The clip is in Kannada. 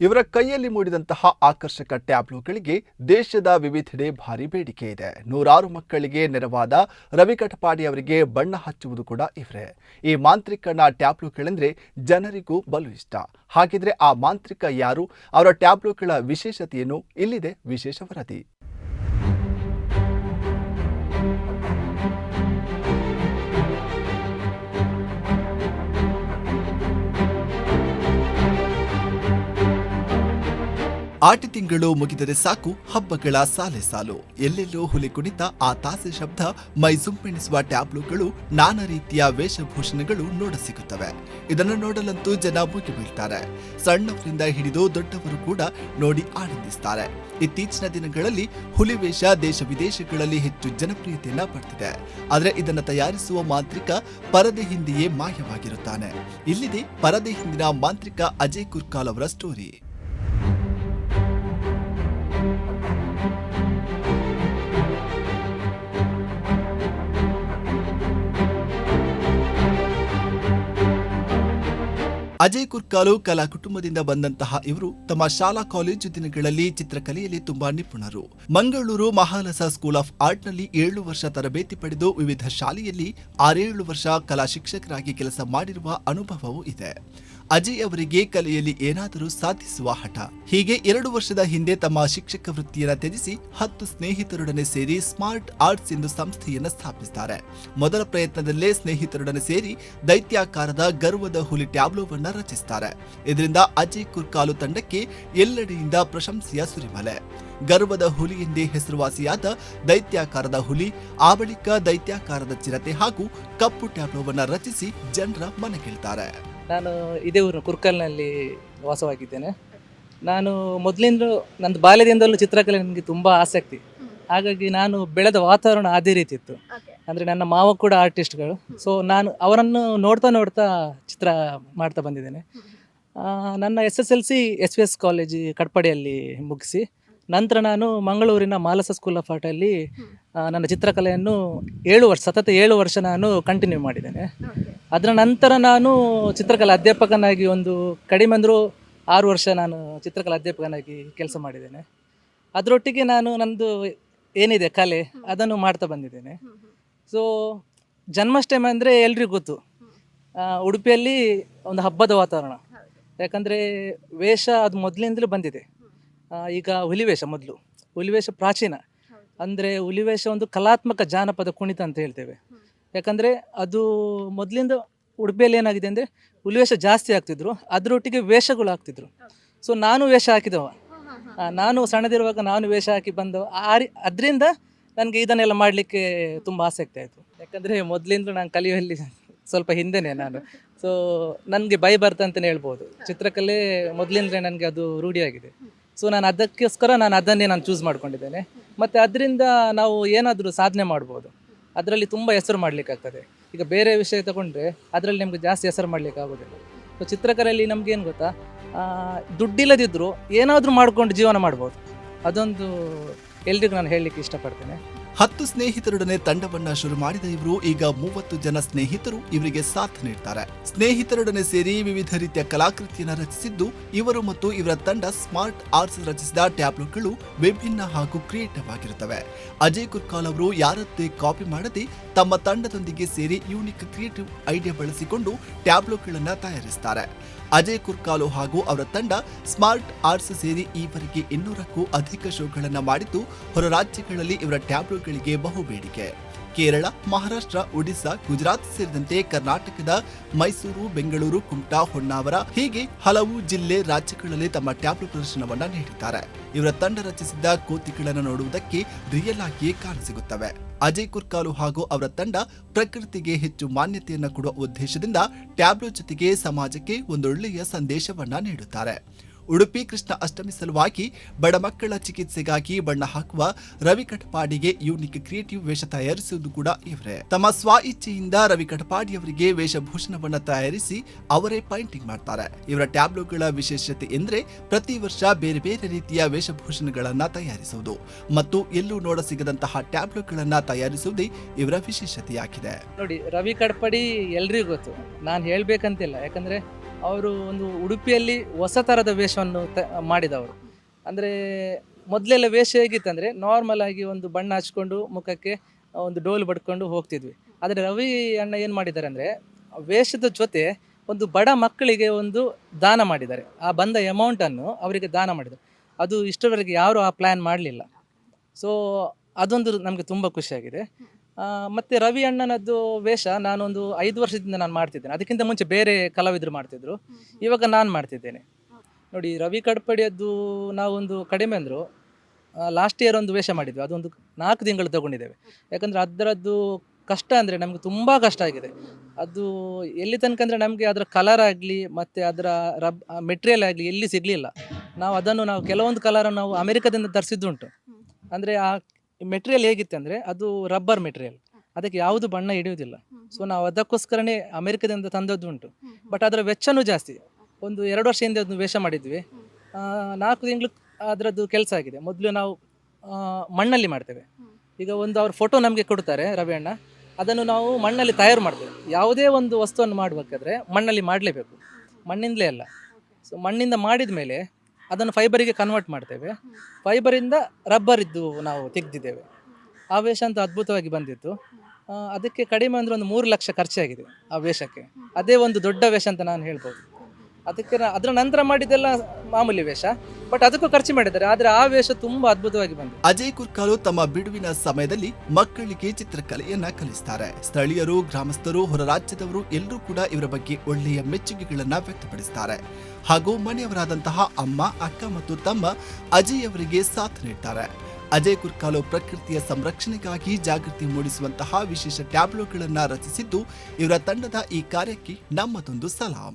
ಇವರ ಕೈಯಲ್ಲಿ ಮೂಡಿದಂತಹ ಆಕರ್ಷಕ ಟ್ಯಾಬ್ಲೋಗಳಿಗೆ ದೇಶದ ವಿವಿಧೆಡೆ ಭಾರಿ ಬೇಡಿಕೆ ಇದೆ. ನೂರಾರು ಮಕ್ಕಳಿಗೆ ನೆರವಾದ ರವಿ ಕಟಪಾಡಿ ಅವರಿಗೆ ಬಣ್ಣ ಹಚ್ಚುವುದು ಕೂಡ ಇವರೇ. ಈ ಮಾಂತ್ರಿಕನ ಟ್ಯಾಬ್ಲೋಗಳೆಂದ್ರೆ ಜನರಿಗೂ ಬಲು ಇಷ್ಟ. ಹಾಗಿದ್ರೆ ಆ ಮಾಂತ್ರಿಕ ಯಾರು? ಅವರ ಟ್ಯಾಬ್ಲೋಗಳ ವಿಶೇಷತೆಯನ್ನು ಇಲ್ಲಿದೆ ವಿಶೇಷ ವರದಿ. ಆಟಿ ತಿಂಗಳು ಮುಗಿದರೆ ಸಾಕು, ಹಬ್ಬಗಳ ಸಾಲೆ ಸಾಲು. ಎಲ್ಲೆಲ್ಲೋ ಹುಲಿ ಕುಣಿತ, ಆ ತಾಸೆ ಶಬ್ದ, ಮೈ ಸುಂಪೆಣಿಸುವ ಟ್ಯಾಬ್ಲೂಗಳು, ನಾನಾ ರೀತಿಯ ವೇಷಭೂಷಣಗಳು ನೋಡಸಿಗುತ್ತವೆ ಇದನ್ನು ನೋಡಲಂತೂ ಜನ ಮುಗಿ ಬೀಳ್ತಾರೆ. ಸಣ್ಣವರಿಂದ ಹಿಡಿದು ದೊಡ್ಡವರು ಕೂಡ ನೋಡಿ ಆನಂದಿಸ್ತಾರೆ. ಇತ್ತೀಚಿನ ದಿನಗಳಲ್ಲಿ ಹುಲಿ ವೇಷ ದೇಶ ವಿದೇಶಗಳಲ್ಲಿ ಹೆಚ್ಚು ಜನಪ್ರಿಯತೆಯನ್ನ ಪಡೆದಿದೆ ಆದರೆ ಇದನ್ನು ತಯಾರಿಸುವ ಮಾಂತ್ರಿಕ ಪರದೆ ಹಿಂದೆಯೇ ಮಾಯವಾಗಿರುತ್ತಾನೆ. ಇಲ್ಲಿದೆ ಪರದೆ ಹಿಂದಿನ ಮಾಂತ್ರಿಕ ಅಜಯ್ ಕುರ್ಕಾಲ್ ಅವರ ಸ್ಟೋರಿ ಅಜಯ್ ಕುರ್ಕಾಲು ಕಲಾ ಕುಟುಂಬದಿಂದ ಬಂದಂತಹ ಇವರು ತಮ್ಮ ಶಾಲಾ ಕಾಲೇಜು ದಿನಗಳಲ್ಲಿ ಚಿತ್ರಕಲೆಯಲ್ಲಿ ತುಂಬಾ ನಿಪುಣರು. ಮಂಗಳೂರು ಮಹಾಲಸ ಸ್ಕೂಲ್ ಆಫ್ ಆರ್ಟ್ನಲ್ಲಿ ಏಳು ವರ್ಷ ತರಬೇತಿ ಪಡೆದು ವಿವಿಧ ಶಾಲೆಯಲ್ಲಿ ಆರೇಳು ವರ್ಷ ಕಲಾ ಶಿಕ್ಷಕರಾಗಿ ಕೆಲಸ ಮಾಡಿರುವ ಅನುಭವವೂ ಇದೆ. ಅಜಯ್ ಅವರಿಗೆ ಕಲೆಯಲ್ಲಿ ಏನಾದರೂ ಸಾಧಿಸುವ ಹಠ. ಹೀಗೆ ಎರಡು ವರ್ಷದ ಹಿಂದೆ ತಮ್ಮ ಶಿಕ್ಷಕ ವೃತ್ತಿಯನ್ನು ತ್ಯಜಿಸಿ ಹತ್ತು ಸ್ನೇಹಿತರೊಡನೆ ಸೇರಿ ಸ್ಮಾರ್ಟ್ ಆರ್ಟ್ಸ್ ಎಂದು ಸಂಸ್ಥೆಯನ್ನು ಸ್ಥಾಪಿಸುತ್ತಾರೆ ಮೊದಲ ಪ್ರಯತ್ನದಲ್ಲೇ ಸ್ನೇಹಿತರೊಡನೆ ಸೇರಿ ದೈತ್ಯಾಕಾರದ ಗರ್ವದ ಹುಲಿ ಟ್ಯಾಬ್ಲೋವನ್ನ ರಚಿಸುತ್ತಾರೆ ಇದರಿಂದ ಅಜಯ್ ಕುರ್ಕಾಲು ತಂಡಕ್ಕೆ ಎಲ್ಲೆಡೆಯಿಂದ ಪ್ರಶಂಸೆಯ ಸುರಿಮಲೆ ಗರ್ವದ ಹುಲಿ ಎಂದೇ ಹೆಸರುವಾಸಿಯಾದ ದೈತ್ಯಾಕಾರದ ಹುಲಿ, ಆ ಬಳಿಕ ದೈತ್ಯಾಕಾರದ ಚಿರತೆ ಹಾಗೂ ಕಪ್ಪು ಟ್ಯಾಬ್ಲೋವನ್ನು ರಚಿಸಿ ಜನರ ಮನಗೆಳ್ತಾರೆ. ನಾನು ಇದೇ ಊರು ಕುರ್ಕಲ್ನಲ್ಲಿ ವಾಸವಾಗಿದ್ದೇನೆ. ನಾನು ಮೊದಲಿಂದಲೂ ನಂದು ಬಾಲ್ಯದಿಂದಲೂ ಚಿತ್ರಕಲೆ ನನಗೆ ತುಂಬ ಆಸಕ್ತಿ ಹಾಗಾಗಿ ನಾನು ಬೆಳೆದ ವಾತಾವರಣ ಅದೇ ರೀತಿ ಇತ್ತು ಅಂದರೆ ನನ್ನ ಮಾವ ಕೂಡ ಆರ್ಟಿಸ್ಟ್ಗಳು. ಸೊ ನಾನು ಅವರನ್ನು ನೋಡ್ತಾ ನೋಡ್ತಾ ಚಿತ್ರ ಮಾಡ್ತಾ ಬಂದಿದ್ದೇನೆ. ನನ್ನ S S L C S V S college ಕಟ್ಪಾಡಿಯಲ್ಲಿ ಮುಗಿಸಿ. ನಂತರ ನಾನು ಮಂಗಳೂರಿನ ಮಾಲಸ ಸ್ಕೂಲ್ ಆಫ್ ಆರ್ಟಲ್ಲಿ ನನ್ನ ಚಿತ್ರಕಲೆಯನ್ನು ಏಳು ವರ್ಷ ಸತತ ಏಳು ವರ್ಷ ನಾನು ಕಂಟಿನ್ಯೂ ಮಾಡಿದ್ದೇನೆ. ಅದರ ನಂತರ ನಾನು ಚಿತ್ರಕಲಾ ಅಧ್ಯಾಪಕನಾಗಿ ಒಂದು ಕಡಿಮೆ ಅಂದರೂ ಆರು ವರ್ಷ ನಾನು ಚಿತ್ರಕಲಾ ಅಧ್ಯಾಪಕನಾಗಿ ಕೆಲಸ ಮಾಡಿದ್ದೇನೆ. ಅದರೊಟ್ಟಿಗೆ ನಾನು ನಂದು ಏನಿದೆ ಕಲೆ ಅದನ್ನು ಮಾಡ್ತಾ ಬಂದಿದ್ದೇನೆ. ಸೊ ಜನ್ಮಾಷ್ಟಮಿ ಅಂದರೆ ಎಲ್ರಿಗೂ ಗೊತ್ತು. ಉಡುಪಿಯಲ್ಲಿ ಒಂದು ಹಬ್ಬದ ವಾತಾವರಣ. ಯಾಕಂದರೆ ವೇಷ ಅದು ಮೊದಲಿಂದಲೂ ಬಂದಿದೆ. ಆ, ಈಗ ಹುಲಿವೇಷ ಮೊದಲು. ಹುಲಿವೇಷ ಪ್ರಾಚೀನ. ಅಂದರೆ ಹುಲಿವೇಷ ಒಂದು ಕಲಾತ್ಮಕ ಜಾನಪದ ಕುಣಿತ ಅಂತ ಹೇಳ್ತೇವೆ. ಯಾಕಂದರೆ ಅದು ಮೊದಲಿಂದ ಉಡುಪಿಯಲ್ಲಿ ಏನಾಗಿದೆ ಅಂದರೆ ಹುಲಿವೇಷ ಜಾಸ್ತಿ ಆಗ್ತಿದ್ರು. ಅದರೊಟ್ಟಿಗೆ ವೇಷಗಳು ಆಗ್ತಿದ್ರು. ಸೊ ನಾನು ವೇಷ ಹಾಕಿದವ. ಆ, ನಾನು ಸಣ್ಣದಿರುವಾಗ ನಾನು ವೇಷ ಹಾಕಿ ಬಂದವ. ಆ ರೀ ಅದರಿಂದ ನನಗೆ ಇದನ್ನೆಲ್ಲ ಮಾಡಲಿಕ್ಕೆ ತುಂಬ ಆಸಕ್ತಿ ಆಯಿತು ಯಾಕಂದರೆ ಮೊದಲಿಂದ ನಾನು ಕಲಿಯುವಲ್ಲಿ ಸ್ವಲ್ಪ ಹಿಂದೆನೇ ನಾನು. ಸೊ ನನಗೆ ಭಯ ಬರ್ತ ಅಂತಲೇ ಹೇಳ್ಬೋದು. ಚಿತ್ರಕಲೆ ಮೊದಲಿಂದಲೇ ನನಗೆ ಅದು ರೂಢಿಯಾಗಿದೆ. ಸೊ ನಾನು ಅದಕ್ಕೋಸ್ಕರ ನಾನು ಅದನ್ನೇ ನಾನು ಚೂಸ್ ಮಾಡ್ಕೊಂಡಿದ್ದೇನೆ. ಮತ್ತು ಅದರಿಂದ ನಾವು ಏನಾದರೂ ಸಾಧನೆ ಮಾಡ್ಬೋದು. ಅದರಲ್ಲಿ ತುಂಬ ಹೆಸರು ಮಾಡಲಿಕ್ಕಾಗ್ತದೆ. ಈಗ ಬೇರೆ ವಿಷಯ ತಗೊಂಡ್ರೆ ಅದರಲ್ಲಿ ನಿಮಗೆ ಜಾಸ್ತಿ ಹೆಸರು ಮಾಡಲಿಕ್ಕೆ ಆಗೋದಿಲ್ಲ ಸೊ ಚಿತ್ರಕಲೆಯಲ್ಲಿ ನಮ್ಗೆ ಏನು ಗೊತ್ತಾ ದುಡ್ಡಿಲ್ಲದಿದ್ದರೂ ಏನಾದರೂ ಮಾಡ್ಕೊಂಡು ಜೀವನ ಮಾಡ್ಬೋದು. ಅದೊಂದು ಎಲ್ರಿಗೂ ನಾನು ಹೇಳಲಿಕ್ಕೆ ಇಷ್ಟಪಡ್ತೇನೆ. ಹತ್ತು ಸ್ನೇಹಿತರೊಡನೆ ತಂಡವನ್ನ ಶುರು ಮಾಡಿದ ಇವರು ಈಗ ಮೂವತ್ತು ಜನ ಸ್ನೇಹಿತರು ಇವರಿಗೆ ಸಾಥ್ ನೀಡ್ತಾರೆ. ಸ್ನೇಹಿತರೊಡನೆ ಸೇರಿ ವಿವಿಧ ರೀತಿಯ ಕಲಾಕೃತಿಯನ್ನು ರಚಿಸಿದ್ದು ಇವರು ಮತ್ತು ಇವರ ತಂಡ ಸ್ಮಾರ್ಟ್ ಆರ್ಟ್ಸ್ ರಚಿಸಿದ ಟ್ಯಾಬ್ಲೆಟ್ಗಳು ವಿಭಿನ್ನ ಹಾಗೂ ಕ್ರಿಯೇಟಿವ್ ಆಗಿರುತ್ತವೆ. ಅಜಯ್ ಕುರ್ಕಾಲ್ ಅವರು ಯಾರದ್ದೇ ಕಾಪಿ ಮಾಡದೆ ತಮ್ಮ ತಂಡದೊಂದಿಗೆ ಸೇರಿ ಯೂನಿಕ್ ಕ್ರಿಯೇಟಿವ್ ಐಡಿಯಾ ಬಳಸಿಕೊಂಡು ಟ್ಯಾಬ್ಲೆಟ್ಗಳನ್ನು ತಯಾರಿಸುತ್ತಾರೆ ಅಜಯ್ ಕುರ್ಕಾಲು ಹಾಗೂ ಅವರ ತಂಡ ಸ್ಮಾರ್ಟ್ ಆರ್ಟ್ಸ್ ಸೇರಿ ಈವರೆಗೆ ಇನ್ನೂರಕ್ಕೂ ಅಧಿಕ ಶೋಗಳನ್ನು ಮಾಡಿದ್ದು ಹೊರ ರಾಜ್ಯಗಳಲ್ಲಿ ಇವರ ಟ್ಯಾಬ್ಲೋಗಳಿಗೆ ಬಹು ಬೇಡಿಕೆ ಕೇರಳ, ಮಹಾರಾಷ್ಟ್ರ ಒಡಿಶಾ ಗುಜರಾತ್ ಸೇರಿದಂತೆ ಕರ್ನಾಟಕದ ಮೈಸೂರು, ಬೆಂಗಳೂರು, ಕುಮಟಾ, ಹೊನ್ನಾವರ ಹೀಗೆ ಹಲವು ಜಿಲ್ಲೆ ರಾಜ್ಯಗಳಲ್ಲಿ ತಮ್ಮ ಟ್ಯಾಬ್ಲೋ ಪ್ರದರ್ಶನವನ್ನ ನೀಡಿದ್ದಾರೆ. ಇವರ ತಂಡ ರಚಿಸಿದ್ದ ಕೋತಿಗಳನ್ನು ನೋಡುವುದಕ್ಕೆ ರಿಯಲ್ ಆಗಿಯೇ ಕಾಣಸಿಗುತ್ತವೆ. ಅಜಯ್ ಕುರ್ಕಾಲು ಹಾಗೂ ಅವರ ತಂಡ ಪ್ರಕೃತಿಗೆ ಹೆಚ್ಚು ಮಾನ್ಯತೆಯನ್ನು ಕೊಡುವ ಉದ್ದೇಶದಿಂದ ಟ್ಯಾಬ್ಲೋ ಜೊತೆಗೆ ಸಮಾಜಕ್ಕೆ ಒಂದೊಳ್ಳೆಯ ಸಂದೇಶವನ್ನ ನೀಡುತ್ತಾರೆ. ಉಡುಪಿ ಕೃಷ್ಣ ಅಷ್ಟಮಿ ಸಲುವಾಗಿ ಬಡ ಮಕ್ಕಳ ಚಿಕಿತ್ಸೆಗಾಗಿ ಬಣ್ಣ ಹಾಕುವ ರವಿ ಕಟಪಾಡಿಗೆ ಯೂನಿಕ್ ಕ್ರಿಯೇಟಿವ್ ವೇಷ ತಯಾರಿಸುವುದು ಕೂಡ ಇವರೇ. ತಮ್ಮ ಸ್ವ ಇಚ್ಛೆಯಿಂದ ರವಿ ಕಟಪಾಡಿಯವರಿಗೆ ವೇಷಭೂಷಣವನ್ನು ತಯಾರಿಸಿ ಅವರೇ ಪೈಂಟಿಂಗ್ ಮಾಡ್ತಾರೆ. ಇವರ ಟ್ಯಾಬ್ಲೋಗಳ ವಿಶೇಷತೆ ಎಂದ್ರೆ ಪ್ರತಿ ವರ್ಷ ಬೇರೆ ಬೇರೆ ರೀತಿಯ ವೇಷಭೂಷಣಗಳನ್ನ ತಯಾರಿಸುವುದು. ಮತ್ತು ಎಲ್ಲೂ ನೋಡ ಸಿಗದಂತಹ ಟ್ಯಾಬ್ಲೋಗಳನ್ನ ತಯಾರಿಸುವುದೇ ಇವರ ವಿಶೇಷತೆಯಾಗಿದೆ. ನೋಡಿ, ರವಿ ಕಡ್ಪಡಿ ಎಲ್ರಿಗೂ ಗೊತ್ತು. ನಾನು ಹೇಳ್ಬೇಕಂತಿಲ್ಲ. ಯಾಕಂದರೆ ಅವರು ಒಂದು ಉಡುಪಿಯಲ್ಲಿ ಹೊಸ ಥರದ ವೇಷವನ್ನು ತ, ಮಾಡಿದವರು. ಅಂದರೆ ಮೊದಲೆಲ್ಲ ವೇಷ ಹೇಗಿತ್ತಂದರೆ ನಾರ್ಮಲ್ ಆಗಿ ಒಂದು ಬಣ್ಣ ಹಚ್ಕೊಂಡು ಮುಖಕ್ಕೆ ಒಂದು ಡೋಲು ಬಡ್ಕೊಂಡು ಹೋಗ್ತಿದ್ವಿ. ಆದರೆ ರವಿ ಅಣ್ಣ ಏನು ಮಾಡಿದ್ದಾರೆ ಅಂದರೆ ವೇಷದ ಜೊತೆ ಒಂದು ಬಡ ಮಕ್ಕಳಿಗೆ ಒಂದು ದಾನ ಮಾಡಿದ್ದಾರೆ. ಆ ಬಂದ ಅಮೌಂಟನ್ನು ಅವರಿಗೆ ದಾನ ಮಾಡಿದ್ದಾರೆ. ಅದು ಇಷ್ಟರವರೆಗೆ ಯಾರೂ ಆ ಪ್ಲ್ಯಾನ್ ಮಾಡಲಿಲ್ಲ. ಸೊ ಅದೊಂದು ನಮಗೆ ತುಂಬ ಖುಷಿಯಾಗಿದೆ. ಮತ್ತೆ ರವಿ ಅಣ್ಣನದ್ದು ವೇಷ ನಾನೊಂದು ಐದು ವರ್ಷದಿಂದ ನಾನು ಮಾಡ್ತಿದ್ದೇನೆ. ಅದಕ್ಕಿಂತ ಮುಂಚೆ ಬೇರೆ ಕಲಾವಿದರು ಮಾಡ್ತಿದ್ರು. ಇವಾಗ ನಾನು ಮಾಡ್ತಿದ್ದೇನೆ. ನೋಡಿ ರವಿ ಕಡ್ಪಡಿಯದ್ದು ನಾವೊಂದು ಕಡಿಮೆ ಅಂದರು ಲಾಸ್ಟ್ ಇಯರ್ ಒಂದು ವೇಷ ಮಾಡಿದ್ವಿ. ಅದೊಂದು ನಾಲ್ಕು ತಿಂಗಳು ತಗೊಂಡಿದ್ದೇವೆ. ಯಾಕಂದರೆ ಅದರದ್ದು ಕಷ್ಟ ಅಂದರೆ ನಮಗೆ ತುಂಬ ಕಷ್ಟ ಆಗಿದೆ. ಅದು ಎಲ್ಲಿ ತನಕ ಅಂದರೆ ನಮಗೆ ಅದರ ಕಲರ್ ಆಗಲಿ ಮತ್ತು ಅದರ ರಬ್ ಮೆಟೀರಿಯಲ್ ಆಗಲಿ ಎಲ್ಲಿ ಸಿಗಲಿಲ್ಲ. ನಾವು ಅದನ್ನು ನಾವು ಕೆಲವೊಂದು ಕಲರನ್ನು ನಾವು ಅಮೆರಿಕದಿಂದ ತರಿಸಿದ್ದುಂಟು. ಅಂದರೆ ಆ ಮೆಟೀರಿಯಲ್ ಹೇಗಿತ್ತು ಅಂದರೆ ಅದು ರಬ್ಬರ್ ಮೆಟೀರಿಯಲ್ ಅದಕ್ಕೆ ಯಾವುದು ಬಣ್ಣ ಹಿಡಿಯುವುದಿಲ್ಲ. ಸೊ ನಾವು ಅದಕ್ಕೋಸ್ಕರನೇ ಅಮೆರಿಕದಿಂದ ತಂದದ್ದು ಉಂಟು ಬಟ್ ಅದರ ವೆಚ್ಚನೂ ಜಾಸ್ತಿ. ಒಂದು ಎರಡು ವರ್ಷ ಹಿಂದೆ ಅದನ್ನು ವೇಷ ಮಾಡಿದ್ವಿ. ನಾಲ್ಕು ತಿಂಗಳು ಅದರದ್ದು ಕೆಲಸ ಆಗಿದೆ. ಮೊದಲು ನಾವು ಮಣ್ಣಲ್ಲಿ ಮಾಡ್ತೇವೆ. ಈಗ ಒಂದು ಅವ್ರ ಫೋಟೋ ನಮಗೆ ಕೊಡ್ತಾರೆ ರವಿ ಅಣ್ಣ. ಅದನ್ನು ನಾವು ಮಣ್ಣಲ್ಲಿ ತಯಾರು ಮಾಡ್ತೇವೆ. ಯಾವುದೇ ಒಂದು ವಸ್ತುವನ್ನು ಮಾಡಬೇಕಾದ್ರೆ ಮಣ್ಣಲ್ಲಿ ಮಾಡಲೇಬೇಕು. ಮಣ್ಣಿಂದಲೇ ಅಲ್ಲ. ಸೊ ಮಣ್ಣಿಂದ ಮಾಡಿದ ಮೇಲೆ ಅದನ್ನು ಫೈಬರಿಗೆ ಕನ್ವರ್ಟ್ ಮಾಡ್ತೇವೆ. ಫೈಬರಿಂದ ರಬ್ಬರ್ ಇದ್ದು ನಾವು ತೆಗೆದಿದ್ದೇವೆ. ಆ ವೇಷ ಅಂತ ಅದ್ಭುತವಾಗಿ ಬಂದಿತ್ತು. ಅದಕ್ಕೆ ಕಡಿಮೆ ಅಂದರೆ ಒಂದು ಮೂರು ಲಕ್ಷ ಖರ್ಚಾಗಿದೆ ಆ ವೇಷಕ್ಕೆ. ಅದೇ ಒಂದು ದೊಡ್ಡ ವೇಷ ಅಂತ ನಾನು ಹೇಳ್ಬೋದು. ಅದಕ್ಕೆ ಅದರ ನಂತರ ಮಾಡಿದ್ದೆಲ್ಲ ಮಾಮೂಲಿ ವೇಷ. ಬಟ್ ಅದಕ್ಕೂ ಖರ್ಚು ಮಾಡಿದ್ದಾರೆ. ಆದ್ರೆ ಆ ವೇಷ ತುಂಬಾ ಅದ್ಭುತವಾಗಿ ಬಂದಿದೆ. ಅಜಯ್ ಕುರ್ಕಾಲು ತಮ್ಮ ಬಿಡುವಿನ ಸಮಯದಲ್ಲಿ ಮಕ್ಕಳಿಗೆ ಚಿತ್ರಕಲೆಯನ್ನ ಕಲಿಸ್ತಾರೆ. ಸ್ಥಳೀಯರು, ಗ್ರಾಮಸ್ಥರು, ಹೊರ ರಾಜ್ಯದವರು ಎಲ್ಲರೂ ಕೂಡ ಇವರ ಬಗ್ಗೆ ಒಳ್ಳೆಯ ಮೆಚ್ಚುಗೆಗಳನ್ನ ವ್ಯಕ್ತಪಡಿಸ್ತಾರೆ. ಹಾಗೂ ಮನೆಯವರಾದಂತಹ ಅಮ್ಮ, ಅಕ್ಕ ಮತ್ತು ತಮ್ಮ ಅಜಯ್ ಅವರಿಗೆ ಸಾಥ್ ನೀಡ್ತಾರೆ. ಅಜಯ್ ಕುರ್ಕಾಲು ಪ್ರಕೃತಿಯ ಸಂರಕ್ಷಣೆಗಾಗಿ ಜಾಗೃತಿ ಮೂಡಿಸುವಂತಹ ವಿಶೇಷ ಟ್ಯಾಬ್ಲೋಗಳನ್ನು ರಚಿಸಿದ್ದು ಇವರ ತಂಡದ ಈ ಕಾರ್ಯಕ್ಕೆ ನಮ್ಮದೊಂದು ಸಲಾಂ.